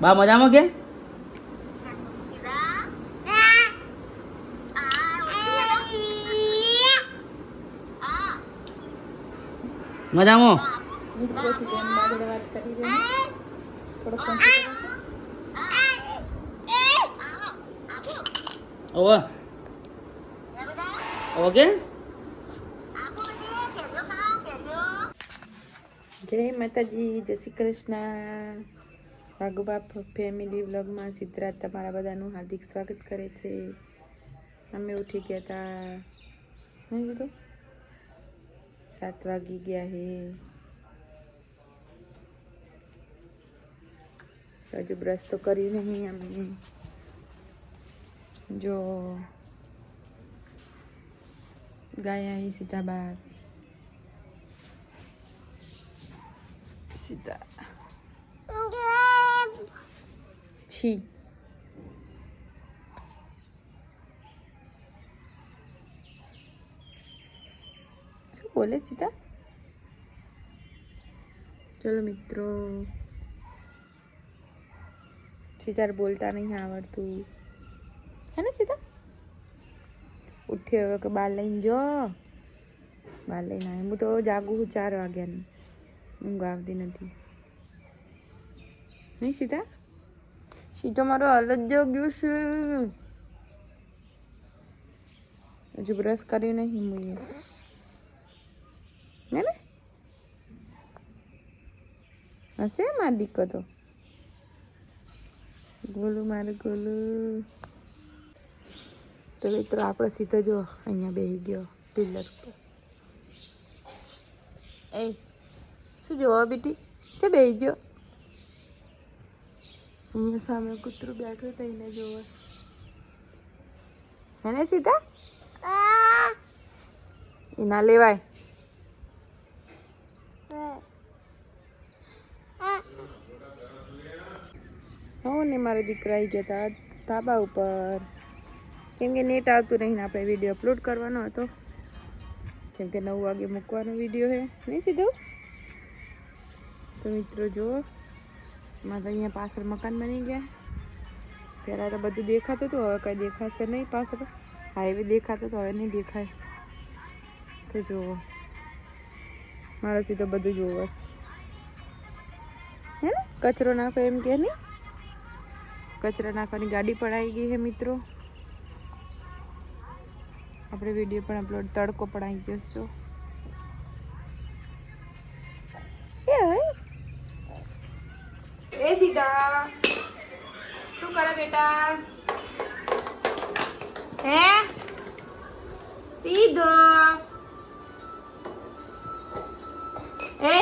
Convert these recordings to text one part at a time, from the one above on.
બા મજામાં કે? મજામાં? ઓવે. ઓકે જય માતાજી જય શ્રી કૃષ્ણ. વાઘુબાપ ફેમિલી વ્લોગમાં સિદ્ધરાજ તમારા બધાનું હાર્દિક સ્વાગત કરે છે. અમે ઉઠી ગયા હતા નહીં કીધું? સાત વાગી ગયા હે. હજુ બ્રશ તો કરી નહીં અમે. જો. ગયા અહીં સીધા બહાર સીધા. છી શું બોલે સીતા? ચલો મિત્રો. સીતાર બોલતા નહીં આવડતું. હે ને સીતા? ઉઠ્યો હવે કે બાર લઈને જો. બાર લઈને આવે હું તો જાગું છું ચાર વાગ્યાની. ઊંઘ આવતી નથી. નહીં સીતા? સીતો મારો હાલત જો ગયું છે. હજુ બ્રશ કરી નહીં મુએ ને ને? હશે માર દીકો તો ગોલું, મારું ગોલું. તો મિત્રો, આપણે સીધો જો અહીંયા બેસી ગયો પિલ્લર ઉપર. એ, શું જોવો બેટી? છે બેસી ગયો? અહીંયા સામે કૂતરું બેઠું તો એને જોવો હે ને સીતા? એના લેવાય. હું ને મારા દીકરા આવી ગયા હતા ધાબા ઉપર. કેમ કે નેટ આવતું નહીં આપણે વીડિયો અપલોડ કરવાનો હતો. કેમ કે નવ વાગે મૂકવાનો વીડિયો છે નહીં સીધો? તો મિત્રો જુઓ. માં તો અહીંયા પાછળ મકાન બની ગયા. પહેલાં તો બધું દેખાતું હતું, હવે કંઈ દેખાશે નહીં પાછળ. હાઈવે દેખાતો તો હવે નહીં દેખાય. તો જુઓ મારાથી તો બધું જોવસ હે ને? કચરો નાખો એમ કે નહીં? કચરા નાખવાની ગાડી પણ આવી ગઈ છે મિત્રો. આપણે વીડિયો પણ અપલોડ તડકો પણ આવી ગયો છે કરે બેટા. હે? સીધો. એ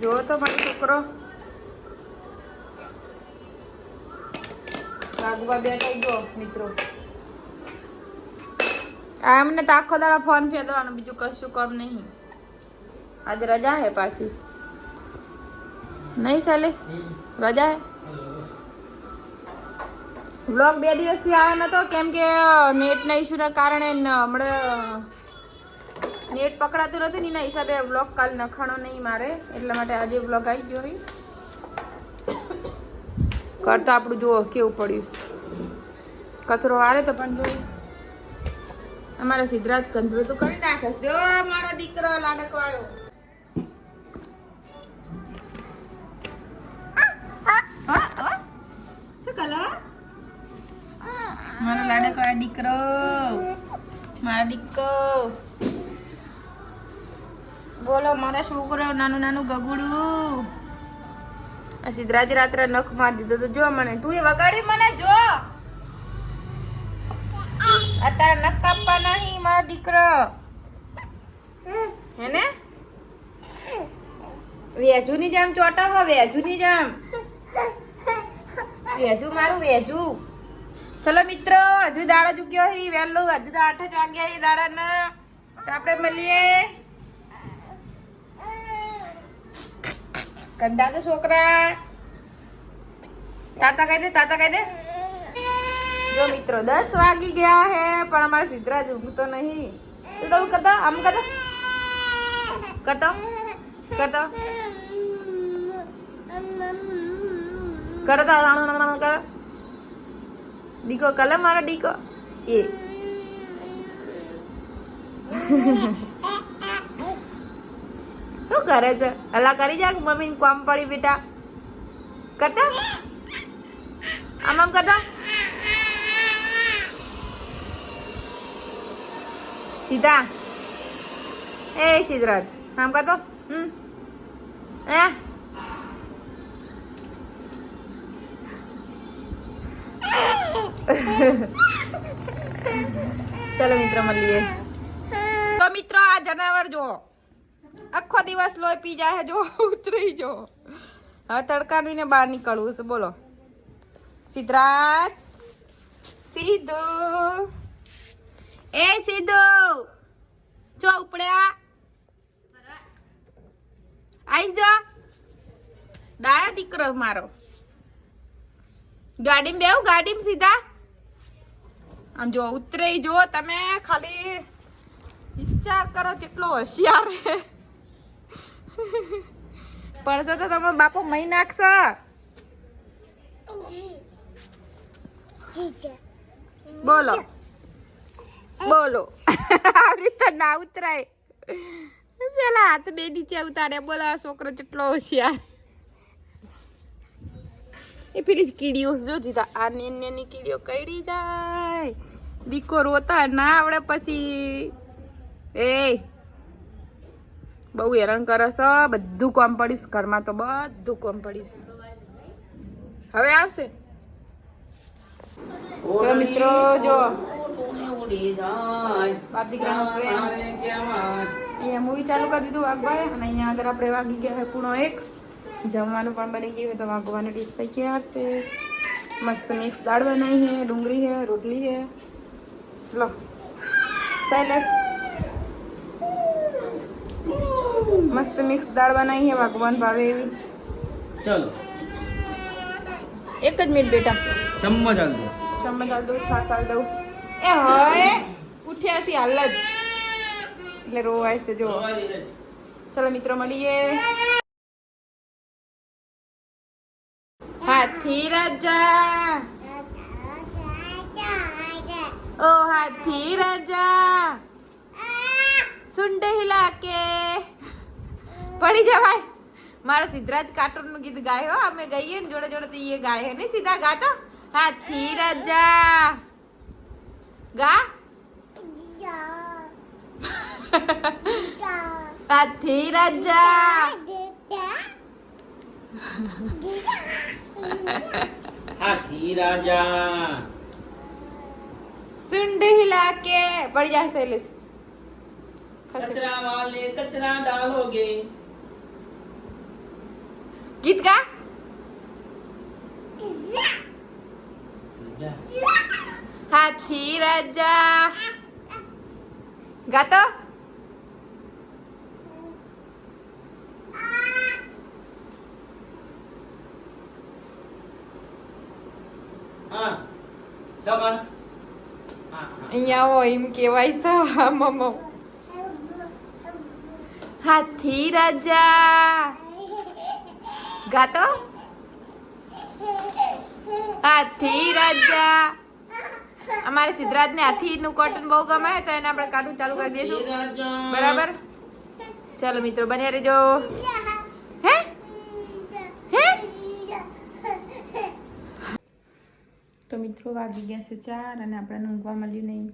જો તો મારો છોકરો. ગયો, મિત્રો. આ તો આખો દાડા ફોન ફેરવાનો બીજું કશું કામ નહીં. આજ રજા હે પાછી. નહીં શૈલેષ રજા બ્લોગ બે દિવસથી આવ્યો નતો, કેમ કે નેટના ઇસ્યુના કારણે હમણાં નેટ પકડાતું નથી ને એના હિસાબે બ્લોગ કાલ નખાણો નહીં મારે, એટલા માટે આજે બ્લોગ આવી ગયો હોય કરતા આપણું જુઓ કેવું પડ્યું કચરો વારે તો પણ જોઈ. અમારા સિદ્ધરાજ કંદરું તો કરી નાખે જો મારો દીકરો લાડકો આવ્યો. કલો? મારો લાડો આવ્યો દીકરો. મારા દીકરો બોલો, મારા છોકરો, નાનું નાનું ગગુડું. સિદ્ધરાજ રાત્રે નખ મારી દીધો તો જો મને. તું એ વગાડી મને, જો. અત્યારે નખ કાપવા નહીં, મારો દીકરો. હે ને વેજુની ચોટાવો હવે ની જેમ. વેજુ, મારું વેજુ. ચલો મિત્રો, હજુ દાડા ચૂક્યો હી, વહેલો, હજુ તો આઠ જ વાગ્યા હી દાડાના. તો આપણે મળીએ. કંદા તો છોકરા. તાતા કહી દે, તાતા કહી દે. જો મિત્રો, દસ વાગી ગયા હે, પણ અમારા સિદ્ધરાજ ઊંઘતો નહીં. તો તમે કતો, આમ કતો કતો. કરતો કરો. દીકો કલે મારો દીકો એ. શું કરે છે? હલા કરી જા મમ્મી કોમ પડી બેટા? કરતા આમ આમ કરતા સીધા. એ સિદ્ધરાજ આમ કરતો હમ. એ ચલો મિત્રો, મળીએ. તો મિત્રો, આ જનાવર જો આખો દિવસ લોહી પી જાય જો ઉતરી જો. હવે તડકાનું ને બહાર નીકળવું છે, બોલો. સિદ્ધરાજ? સીધુ એ સીધુ જો ઉપડ્યા. આઈ જા. ડાયો દીકરો મારો. ગાડીમાં બેવ ગાડીમાં સીધા. આમ જો ઉતરે જો, તમે ખાલી વિચાર કરો કેટલો હોશિયાર પડશો તો તમે બાપો મહી નાખશો. બોલો. બોલો. આવી રીતે ના ઉતરાય. પેલા હાથ બે નીચે ઉતારે બોલો છોકરો કેટલો હોશિયાર. એ પેલી કીડીઓ જો જીધા આ નેન કીડીઓ કઈડી જાય દીકો રોતા ના આવડે પછી. એ બહુ હેરાન કરે બધું કોમ પડીશ, ઘરમાં તો બધું કોમ પડીશ. હવે આવશે. મિત્રો, જો. ચાલુ કરી દીધું વાઘભાઈ અને અહીંયા આગળ આપણે વાગી ગયા પૂણો એક. જમવાનું પણ બની ગયું તો વાગવાનું ડીશ પછી તૈયાર છે મસ્ત મિક્સ દાળ બનાવી છે ડુંગળી છે રોટલી છે લો શૈલેષ મસ્ત મિક્સ દાળ બનાવી છે ભગવાન ભાવે એવી ચલો એક જ મિનિટ બેટા ચમ્મચ ચાલ દો ચમચ આલ દઉં છાસ આલ દઉં એ હવે ઉઠ્યા છે હાલ જ એટલે રોવાય છે જો ચલો મિત્રો મળીએ હાથી રાજા ઓ હાથી રાજા સુંડ હિલા કે પડી જા ભાઈ મારો સિદ્ધરાજ કાર્ટૂનનું ગીત ગાય હો અમે ગઈએ ને જોડે જોડે તો એ ગાય હે ને સીધા ગાતો હાથી રાજા ગા હાથી રાજા હાથી રાજા સુંડ હિલા કે પડી જા શૈલેષ ખસે. કચરા વાલે કચરા ડાલોગે ગીત ગા હાથી રાજા ગાતો હા જગન હા અહીંયા હો એમ કેવાય છે. હા મમો હાથી રાજા. ગાતો? હાથી રાજા. અમારે સિદ્ધરાજ ને હાથી નું કોટન બહુ ગમે તો એને આપણે કાઢું ચાલુ કરી દઈશું. બરાબર? ચાલો મિત્રો બન્યા રહેજો હે હે તો મિત્રો વાગી ગયા છે ચાર અને આપણને ઊંઘવા મળ્યું નહીં.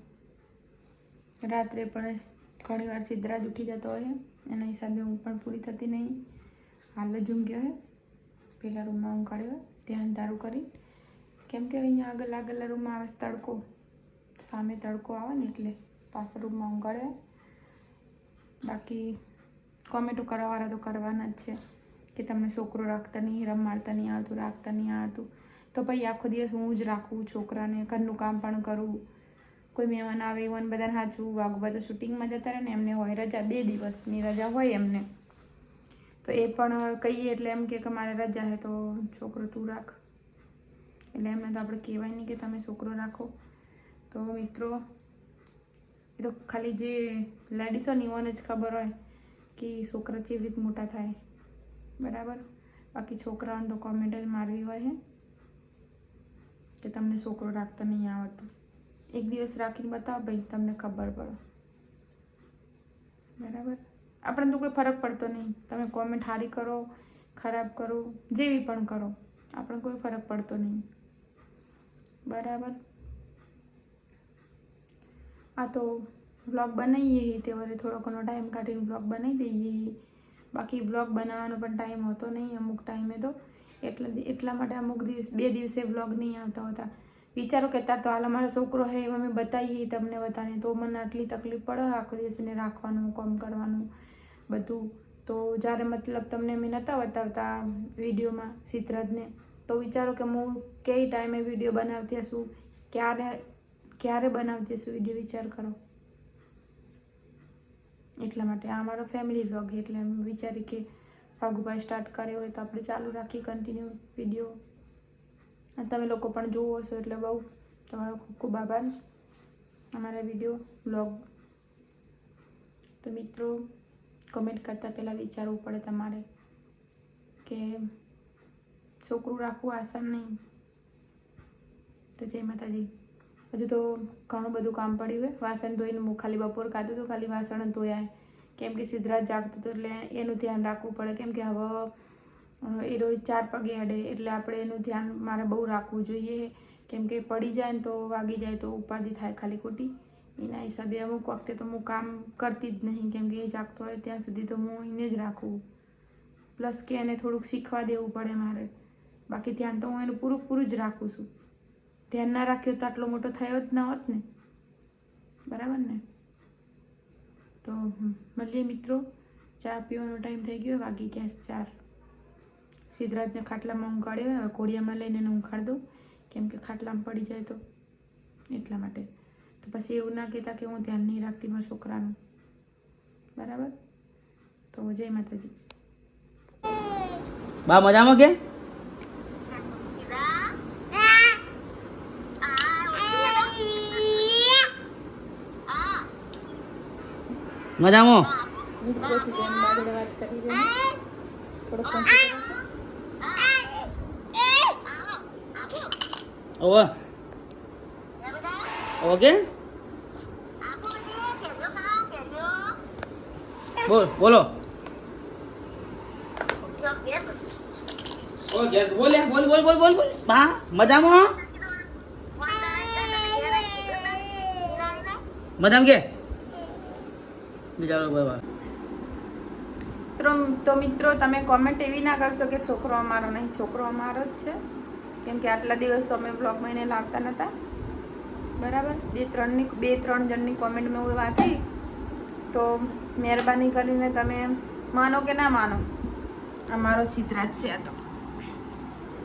રાત્રે પણ ઘણી વાર જ ઉઠી જતો હોય એના હિસાબે ઊંઘ પણ પૂરી થતી નહીં. હાલ જ ઊંઘ્યો હોય પેલા રૂમમાં ઊંઘ કાઢ્યો ધ્યાન તારું કરી. કેમ કે અહીંયા આગળ આગળના રૂમમાં આવે તડકો. સામે તડકો આવે ને એટલે પાછળ રૂમમાં ઊંઘ કાઢે બાકી કોમેન્ટો કરવાવાળા તો કરવાના જ છે કે તમને છોકરો રાખતા નહીં, રમાડતા નહીં આવડતું રાખતા નહીં આવડતું તો ભાઈ આખો દિવસ હું જ રાખું છોકરાને, ઘરનું કામ પણ કરું. કોઈ મહેમાન આવે એવું બધાને સાચું વાગું બધા શૂટિંગમાં જતા રહે ને એમને હોય રજા, બે દિવસની રજા હોય એમને. તો એ પણ કહીએ એટલે એમ કે મારે રજા છે તો છોકરો તું રાખ. એટલે એમને તો આપણે કહેવાય નહીં કે તમે છોકરો રાખો. તો મિત્રો, એ તો ખાલી જે લેડીસો ને ઓને જ ખબર હોય કે છોકરા કેવી રીતે મોટા થાય. બરાબર? બાકી છોકરાઓને તો કોમેન્ટ જ મારવી હોય છે કે તમને છોકરો રાખતા નહીં આવડતું. એક દિવસ રાખીને બતાવો ભાઈ, તમને ખબર પડે. બરાબર? આપણને તો કોઈ ફરક પડતો નહીં. તમે કોમેન્ટ સારી કરો, ખરાબ કરો, જેવી પણ કરો. આપણને કોઈ ફરક પડતો નહીં. બરાબર? આ તો બ્લોગ બનાવીએ તે વરે થોડો ઘણો ટાઈમ કાઢીને બ્લોગ બનાવી દઈએ બાકી બ્લોગ બનાવવાનો પણ ટાઈમ હોતો નહીં, અમુક ટાઈમે તો. એટલે એટલા માટે અમુક દિવસ બે દિવસે બ્લોગ નહીં આવતા હોતા. વિચારો કે તાર તો હાલ અમારો છોકરો હે અમે બતાવીએ તમને બધાને. તો મને આટલી તકલીફ પડે આખો દિવસ એને રાખવાનું, કોમ કરવાનું, બધું. તો જ્યારે મતલબ તમને મેં નહોતા બતાવતા વિડીયોમાં સિદ્ધરાજને, તો વિચારો કે હું કઈ ટાઈમે વીડિયો બનાવતી હશું? ક્યારે ક્યારે બનાવતી હશું વીડિયો? વિચાર કરો. એટલા માટે આ મારો ફેમિલી બ્લોગ એટલે વિચારી કે ફાગુભાઈ સ્ટાર્ટ કર્યો હોય તો આપણે ચાલુ રાખી કન્ટિન્યુ વીડિયો તમે લોકો પણ જુઓ છો એટલે બહુ તમારો ખૂબ ખૂબ આભાર અમારા વીડિયો બ્લોગ તો મિત્રો કમેન્ટ કરતાં પહેલાં વિચારવું પડે તમારે કે છોકરું રાખવું આસાન નહીં. તો જય માતાજી. હજુ તો ઘણું બધું કામ પડ્યું હોય વાસણ ધોઈને ખાલી બપોર ખાધું તો ખાલી વાસણ ધોયા. કેમ કે સિદ્ધરાજ જાગતું હતો એટલે એનું ધ્યાન રાખવું પડે. કેમ કે હવે એ રોજ ચાર પગે અડે એટલે આપણે એનું ધ્યાન મારે બહુ રાખવું જોઈએ. કેમ કે પડી જાય ને તો વાગી જાય તો ઉપાધિ થાય ખાલી ખોટી. એના હિસાબે અમુક વખતે તો હું કામ કરતી જ નહીં. કેમ કે એ જાગતો હોય ત્યાં સુધી તો હું એને જ રાખું. પ્લસ કે એને થોડુંક શીખવા દેવું પડે મારે. બાકી ધ્યાન તો હું એનું પૂરું પૂરું જ રાખું છું. ધ્યાન ના રાખ્યો તો આટલો મોટો થયો જ ના હોત ને. બરાબર ને? તો મળીએ મિત્રો. ચા પીવાનો ટાઈમ થઈ ગયો, વાગી ગયા ચાર. સિદ્ધરાજને ખાટલામાં ઊંઘાડ્યો, હવે કોડિયામાં લઈને એને ઊંઘાડ દઉં. કેમ કે ખાટલામાં પડી જાય તો એટલા માટે. તો પછી એવું ના કહેતા કે હું ધ્યાન નહીં રાખતી મારા છોકરાનું. બરાબર? તો જય માતાજી. બા, મજામાં કે? મજામાં? ઓવે. ઓકે બોલ બોલો. બોલે બોલ બોલ બોલ બોલ બોલ. બા મજામાં. મજામાં કે? બાબા તો મિત્રો તમે કોમેન્ટ એવી ના કરશો કે છોકરો અમારો નહીં, છોકરો અમારો જ છે. કેમ કે આટલા દિવસ તો અમે બ્લોગ મહિને લાવતા નહોતા બરાબર? બે ત્રણની, બે ત્રણ જણની કોમેન્ટ મેં હું વાંચી. તો મહેરબાની કરીને તમે માનો કે ના માનો. અમારો ચિત્રાજ છે આ તો.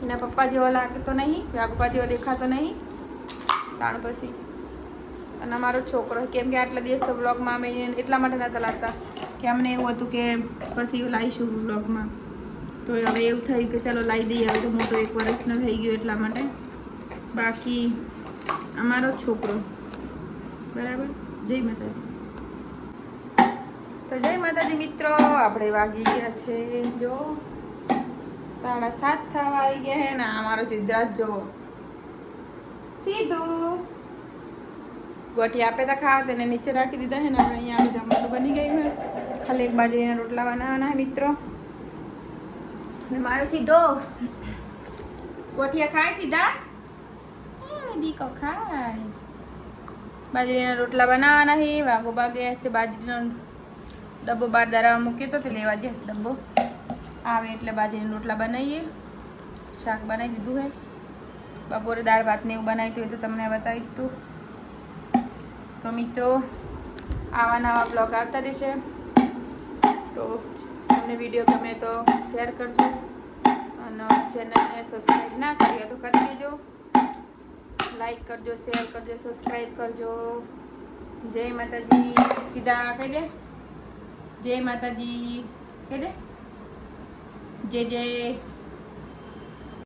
એના પપ્પા જેવો લાગતો નહીં પપ્પા જેવો દેખાતો નહીં. તાણ પછી અને અમારો છોકરો કેમ કે આટલા દિવસ તો બ્લોગમાં અમે એટલા માટે નહોતા લાવતા કે અમને એવું હતું કે પછી લાવીશું બ્લોગમાં તો હવે એવું થયું કે ચાલો લાવી દઈએ, હવે તો મોટો એક વર્ષનો થઈ ગયો એટલા માટે. બાકી અમારો છોકરો, બરાબર? જય માતાજી. તો જય માતાજી મિત્રો, આપણે વાગી ગયા છે, જો સાડા સાત થવા આવી ગયા ને અમારો સિદ્ધાર્થ જો. સીધું. ગોઠી આપે તા ખાવા તેને નીચે રાખી દીધા છે ને આપણે અહીંયા જમવાનું બની ગયું છે. ખાલી એક બાજરીના રોટલા બનાવવાના મિત્રો. મારો સીધો ગોઠિયા ખાય સીધા? એ દીકો ખાય. બાજરીના રોટલા બનાવવાના છે વાગો બાગે છે, બાજરીનો ડબ્બો બાર દારામાં મૂક્યો તો તે લેવા જશે ડબ્બો. આવે એટલે બાજરીના રોટલા બનાવીએ. શાક બનાવી દીધું છે. બપોરે દાળ ભાત ને એવું બનાવ્યું હોય તો તમને બતાવી દીધું. તો મિત્રો, આવા નવા બ્લોગ આવતા રહેશે. તો તમને વીડિયો ગમે તો શેર કરજો અને ચેનલને સબસ્ક્રાઈબ ના કરીએ તો કરી દેજો. લાઈક કરજો શેર કરજો સબસ્ક્રાઈબ કરજો. જય માતાજી. સીધા કહી દે. જય માતાજી. કહી દે. જય જય.